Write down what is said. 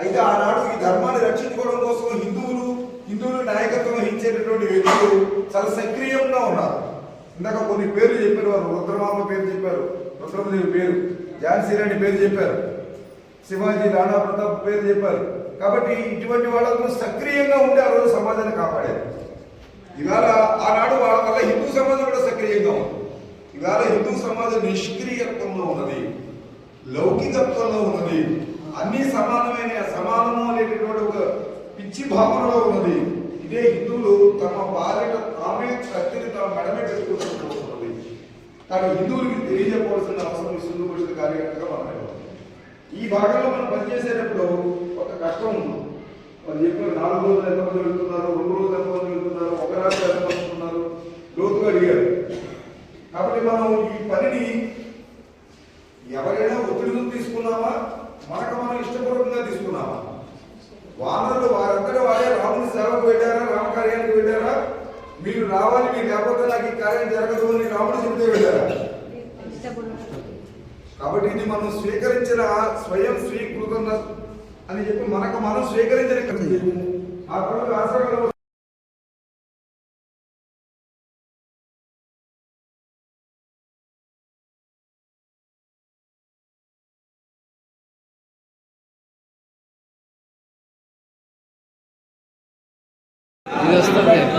అయితే ఆనాడు ఈ ధర్మాన్ని రక్షించుకోవడం కోసం హిందువులు హిందువులు నాయకత్వం వహించేటటువంటి వ్యక్తులు చాలా సక్రియంగా ఉన్నారు. ఇందాక కొన్ని పేర్లు చెప్పారు వారు. రుద్రమామ పేరు చెప్పారు. రుద్రమదేవి పేరు. ఝాన్సీ రెడ్డి పేరు చెప్పారు. శివాజీ రాణా ప్రతాప్ పేరు చెప్పారు. కాబట్టి ఇటువంటి వాళ్ళకు సక్రియంగా ఉండి ఆ రోజు సమాజాన్ని కాపాడారు. ఇవాళ ఆనాడు వాళ్ళ వల్ల హిందూ సమాజం కూడా సక్రియంగా ఉంది. ఇవాళ హిందూ సమాజం నిష్క్రియత్వంలో ఉన్నది. లౌకికత్వంలో ఉన్నది. అన్ని సమానమైన సమానము అనేటటువంటి ఒక పిచ్చి భావనలో ఉన్నది. ఇదే హిందువులు తమ భార్య ఆమె కత్తిని తమ మెడమే పెట్టుకుంటున్నది కానీ హిందువులకి తెలియజెప్పవలసిన అవసరం ఈ సింధు పరిషత్ కార్యకర్తగా మనం ఈ భాగంలో మనం పనిచేసేటప్పుడు ఒక కష్టం ఉంది. వాళ్ళు చెప్పిన నాలుగు రోజులు ఎంతమంది వెళ్తున్నారు రెండు రోజులు ఎంతమంది వెళ్తున్నారు ఒక రాత్రి ఎంతమంది ఉంటున్నారు లోతుగా అడిగారు. కాబట్టి మనం ఈ పనిని ఎవరైనా ఒత్తిడితో తీసుకున్నామా మనకు మనం ఇష్టపూర్వకంగా తీసుకున్నామా వానరులు వారందరూ వారే రాముని సేవకు వెళ్ళారా? రామకార్యానికి వెళ్ళారా? మీరు రావాలి మీరు లేకపోతే నాకు ఈ కార్యం జరగదు అని రాముడు చెబుతూ వెళ్ళారా? కాబట్టి ఇది మనం స్వీకరించిన స్వయం స్వీకృతం అని చెప్పి మనకు మనం స్వీకరించిన ఆ తర్వాత Deus também.